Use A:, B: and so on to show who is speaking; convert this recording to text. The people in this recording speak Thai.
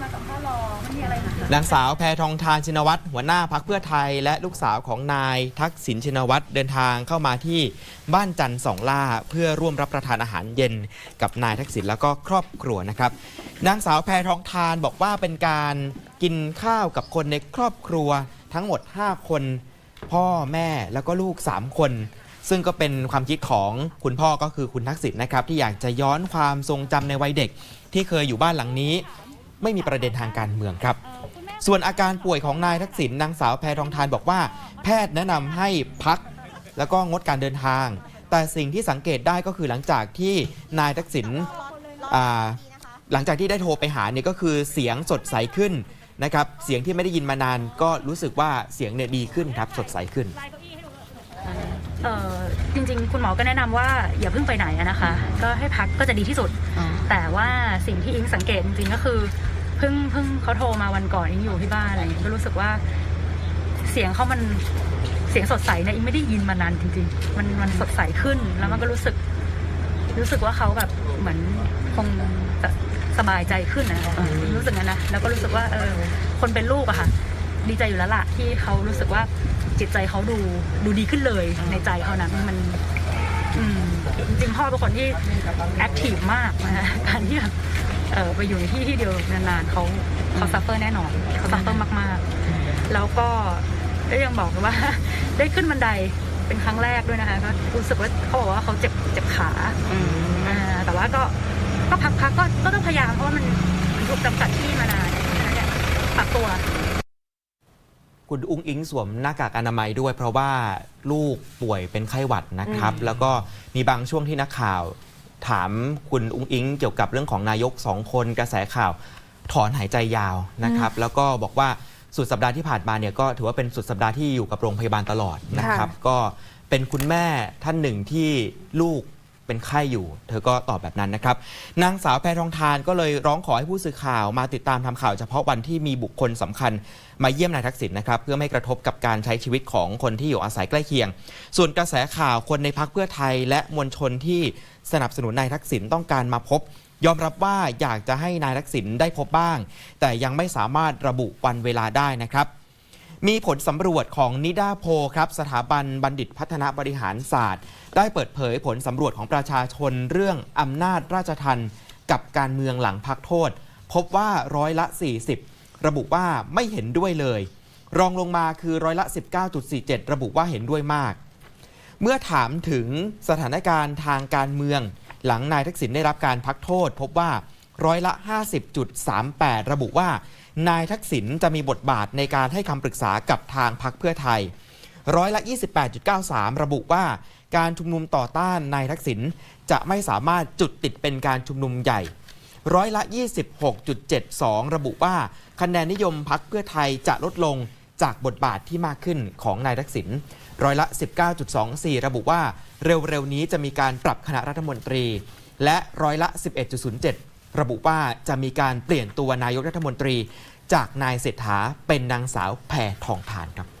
A: มาสัมภาษณ์รอไม่มีอะไรนะ
B: นางสาวแพทองทานชินวัตรหัวหน้าพักเพื่อไทย และลูกสาวของนายทักษิณชินวัตรเดินทางเข้ามาที่บ้านจันทร์สองล่า เพื่อร่วมรับประทานอาหารเย็นกับนายทักษิณแล้วก็ครอบครัวนะครับนางสาวแพทองทานบอกว่าเป็นการกินข้าวกับคนในครอบครัวทั้งหมด 5 คน พ่อแม่แล้วก็ลูก 3 คน ซึ่งก็เป็นความคิดของคุณพ่อก็คือคุณทักษิณนะครับที่อยากจะย้อนความทรงจำในวัยเด็ก ที่เคยอยู่บ้านหลังนี้ ไม่มีประเด็นทางการเมืองครับ ส่วนอาการป่วยของนายทักษิณนางสาวแพทองทานบอกว่า แพทย์แนะนำให้พัก แล้วก็งดการเดินทาง แต่สิ่งที่สังเกตได้ก็คือหลังจากที่นายทักษิณอ่าหลังจากที่ได้โทรไปหาเนี่ยก็คือเสียงสดใสขึ้นนะครับเสียงที่ไม่ได้ยินมานานก็รู้สึกว่าเสียงเนี่ยดีขึ้นครับสดใสขึ้น
A: เอ่อจริงๆ คุณหมอก็แนะนำว่าอย่าเพิ่งไปไหนอะนะคะ ก็ให้พักก็จะดีที่สุด แต่ว่าสิ่งที่อิงสังเกตจริงๆก็คือเพิ่งเพิ่งเขาโทรมาวันก่อนอิงอยู่ที่บ้านอะไรอย่างเงี้ยก็รู้สึกว่า เสียงเขามันเสียงสดใสเนี่ยอิงไม่ได้ยินมานานจริง ๆ มันมันสดใสขึ้นแล้วมันก็รู้สึก รู้สึกว่าเขาแบบเหมือนคงจะสบายใจขึ้นนะรู้สึกงั้นนะแล้วก็รู้สึกว่าเออคนเป็นลูกอะค่ะ ดีใจอยู่แล้วล่ะที่เขารู้สึกว่าจิตใจเขาดูดูดีขึ้นเลยในใจเขานะมันจริงพ่อเป็นคนที่แอคทีฟมากนะฮะการที่แบบ เออไปอยู่ในที่ที่เดียวนานๆเขาเขาซัฟเฟอร์แน่นอนเขาซัฟเฟอร์มากๆ แล้วก็ก็ยังบอกเลยว่า ได้ขึ้นบันไดเป็นครั้งแรกด้วยนะคะก็รู้สึกว่าเขาบอกว่าเขาเจ็บเจ็บขาอ่าแต่ว่าก็ก็พักๆก็ก็ต้องพยายามเพราะว่ามันมันถูกจำกัดที่มานานฉะนั้นเนี่ยปรับตัว
B: คุณอุ้งอิงสวมหน้ากากอนามัยด้วย เพราะว่าลูกป่วยเป็นไข้หวัดนะครับ แล้วก็มีบางช่วงที่นักข่าว ถามคุณอุ้งอิงเกี่ยวกับเรื่องของนายกสองคนกระแสข่าวถอนหายใจยาวนะครับ แล้วก็บอกว่าสุดสัปดาห์ที่ผ่านมาเนี่ยก็ถือว่าเป็นสุดสัปดาห์ที่อยู่กับโรงพยาบาลตลอดนะครับ ก็เป็นคุณแม่ท่านหนึ่งที่ลูก เป็นไข้อยู่ เธอก็ตอบแบบนั้นนะครับ นางสาวแพทองทานก็เลยร้องขอให้ผู้สื่อข่าวมาติดตามทำข่าวเฉพาะวันที่มีบุคคลสำคัญ มาเยี่ยมนายทักษิณนะครับ เพื่อไม่กระทบกับการใช้ชีวิตของคนที่อยู่อาศัยใกล้เคียง ส่วนกระแสข่าวคนในพักเพื่อไทย และมวลชนที่สนับสนุนนายทักษิณต้องการมาพบ ยอมรับว่าอยากจะให้นายทักษิณได้พบบ้าง แต่ยังไม่สามารถระบุวันเวลาได้นะครับ มีผลสำรวจของนิดาโพครับ สถาบันบัณฑิตพัฒนาบริหารศาสตร์ ได้เปิดเผยผลสำรวจของประชาชนเรื่องอำนาจราชทันกับการเมืองหลังพักโทษ พบว่าร้อยละ 40 ระบุว่าไม่เห็นด้วยเลย รองลงมาคือร้อยละ 19.47 ระบุว่าเห็นด้วยมาก เมื่อถามถึงสถานการณ์ทางการเมือง หลังนายทักษิณได้รับการพักโทษ พบว่าร้อยละ 50.38 ระบุว่า นายทักษิณจะมีบทบาทในการให้คำปรึกษากับทางพักเพื่อไทย ร้อยละ 28.93 ระบุว่าการชุมนุมต่อต้านนายทักษิณจะไม่สามารถจุดติดเป็นการชุมนุมใหญ่ ร้อยละ 26.72 ระบุว่าคะแนนนิยมพักเพื่อไทยจะลดลงจากบทบาทที่มากขึ้นของนายทักษิณร้อยละ 19.24 ระบุว่าเร็วๆนี้จะมีการปรับคณะรัฐมนตรี และร้อยละ 11.07 ระบุว่าจะมีการเปลี่ยนตัวนายกรัฐมนตรี จากนายเศรษฐาเป็นนางสาวแพทองทานครับ